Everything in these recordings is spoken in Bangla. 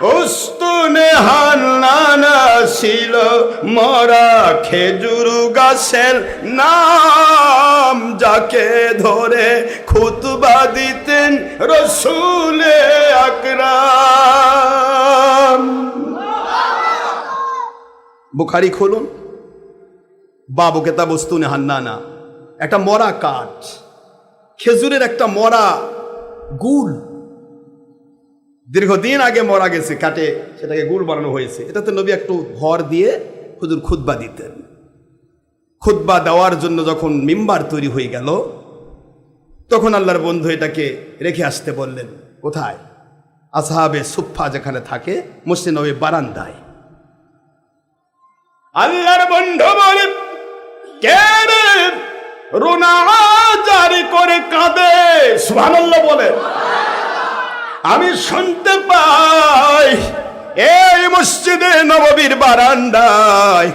উস্তুনে ছিল, মরা খেজুর গাছের নাম যাকে ধরে খুতবা দিতেন রসুলে আকরাম। বুখারি খুলুন। বাবু কেতা বস্তুনে হান্নানা একটা মরা কাঠ। খেজুরের একটা মরা গুল দীর্ঘদিন আগে মরা গেছে, কাটে, সেটাকে গুড় বানানো হয়েছে। এটাতে নবী একটু ভর দিয়ে হুজুর খুতবা দিতেন। খুতবা দেওয়ার জন্য যখন মিম্বার তৈরি হয়ে গেল, তখন আল্লাহর বন্ধু এটাকে রেখে আসতে বললেন, কোথায়? আসহাবে সুফা যেখানে থাকে মুসলিম নবী বারান্দায়। আল্লাহর বন্ধু বলে, কে রুনা জারি করে কাঁদে। সুবহানাল্লাহ বলে। আমি শুনতে পাই, এই মসজিদে নববীর বারান্দায়।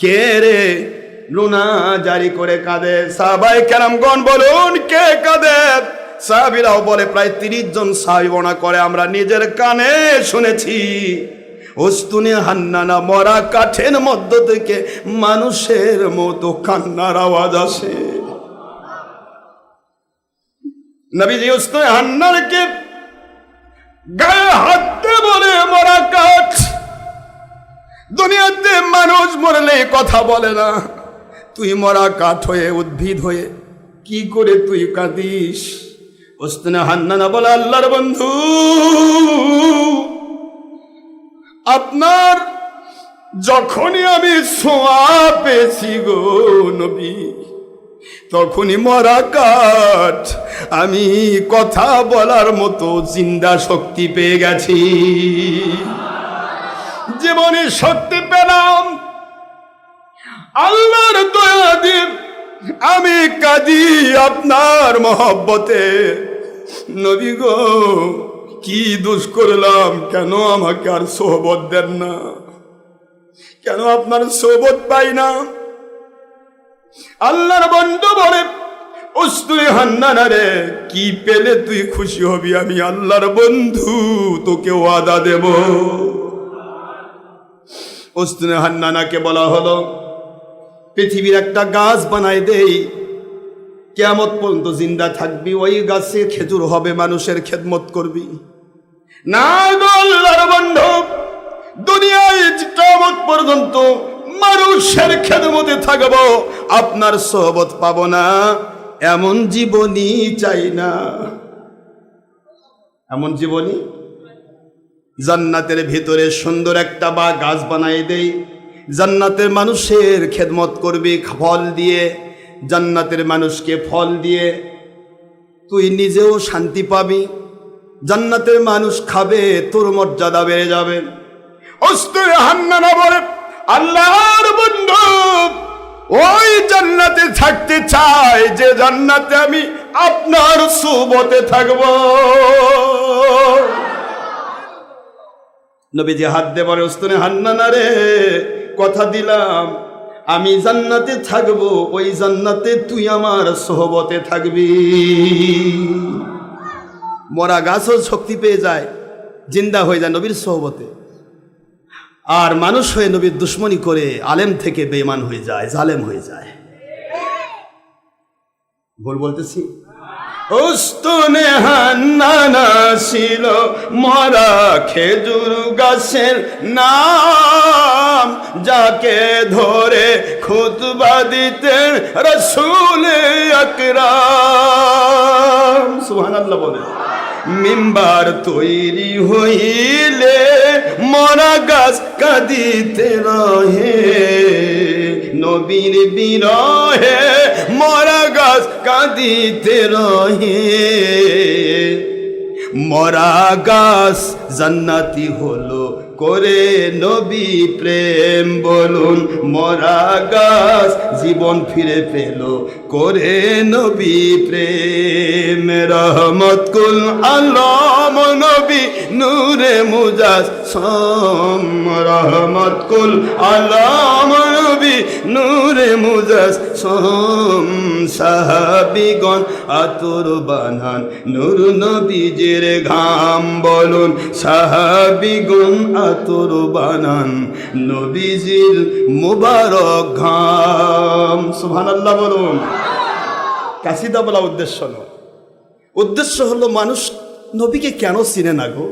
কে রে লুনা জারি করে কাঁদে? সাহাবাই কেরামগণ বলুন, কে কাঁদে? সাহাবিরাও বলে, প্রায় তিরিশ জন সাহিবনা করে, আমরা নিজের কানে শুনেছি। অস্তুনে হান্নানা মরা কাঠের মধ্য থেকে মানুষের মতো কান্নার আওয়াজ আসে। নবীজি উস্তুনে হান্নানকে গায়ে হাত বলে মরা কাঠ। দুনিয়াতে মানুষ মরলে কথা বলে না। তুই মরা কাঠ হয়ে, উদ্ভিদ হয়ে, কি করে তুই কাঁদিস? ওস্তানে হান্নানা বলে, আল্লাহর বন্ধু, আপনার যখনই আমি ছোঁয়া পেয়েছি গো নবী তখনই মরা কাঠ। আমি কথা বলার মতো জিন্দা শক্তি পেয়ে গেছি। জীবনে শক্তি পেলাম। আল্লাহর দয়া আমি কাঁদি আপনার মহব্বতে। নবী গো, কি দোষ করলাম? কেন আমাকে আর সোহবত দেন না? কেন আপনার সোহবত পাই না? আল্লাহর বন্ধু বলে হান্নানা রে, কি পেলে তুই খুশি হবি? আমি আল্লাহর বন্ধু তোকে ওয়াদা দেব। উস্তুনে হান্নানাকে বলা হলো, পৃথিবীর একটা গাছ বানাই দেই কেমত পর্যন্ত জিন্দা থাকবি, ওই গাছে খেজুর হবে, মানুষের খেদমত করবি। না আল্লাহর বন্ধু, দুনিয়ায় কেমত পর্যন্ত মানুষের খেদমতে থাকব, আপনার সহবত পাব না। এমন জীবনী চাই না। এমন জীবনী জান্নাতের ভিতরে সুন্দর একটা বা গাছ বানাই দেই। জান্নাতের মানুষের খেদমত করবি, ফল দিয়ে। জান্নাতের মানুষকে ফল দিয়ে। তুই নিজেও শান্তি পাবি। জান্নাতের মানুষ খাবে, তোর মর্যাদা বেড়ে যাবে। বন্ধু ওই জান্নাতে থাকতে চাই, যে জান্নাতে আমি আপনার সুবতে থাকব। নবীজি হাত দে বলে ওস্তনে হান্নানা রে, কথা দিলাম। আমি জান্নাতে থাকব, ওই জান্নাতে তুই আমার সোহবতে থাকবি। মরা গাছও শক্তি পেয়ে যায়, জিন্দা হয়ে যায় নবীর সোহবতে আর মানুষ হয়ে নবীর দুশ্মনী করে আলেম থেকে বেমান হয়ে যায়, জালেম হয়ে যায়। ভুল বলতেছি? ছিল মরা খেজুর গাছের নাম, যাকে ধরে খুতবা দিতেন রসুল আকরাম। সুবহানাল্লাহ বলে মিম্বার তৈরি হইলে মরা গাছ কাঁদিতে রহে নবীর বিরহে মরা গাছ কাঁদিতে রহে মরা গাছ জান্নাতি হলো করে নবী প্রেম বলুন, মরা গাছ জীবন ফিরে পেল। করে নবী প্রেম, রহমত কুল আলম নবী, নূরে মুজাস সম। রহমত কুল আলম নবী, নূরে মুজাস সম। সাহাবিগণ আতুর বানান, নূর নবীজের ঘাম বলুন সাহাবিগুন আতর বানান নবীজির মুবারক ঘাম। সুহান আল্লাহ বলুন। কাশিদা বলা উদ্দেশ্য নয়। উদ্দেশ্য হলো মানুষ নবীকে কেন চিনে না গো?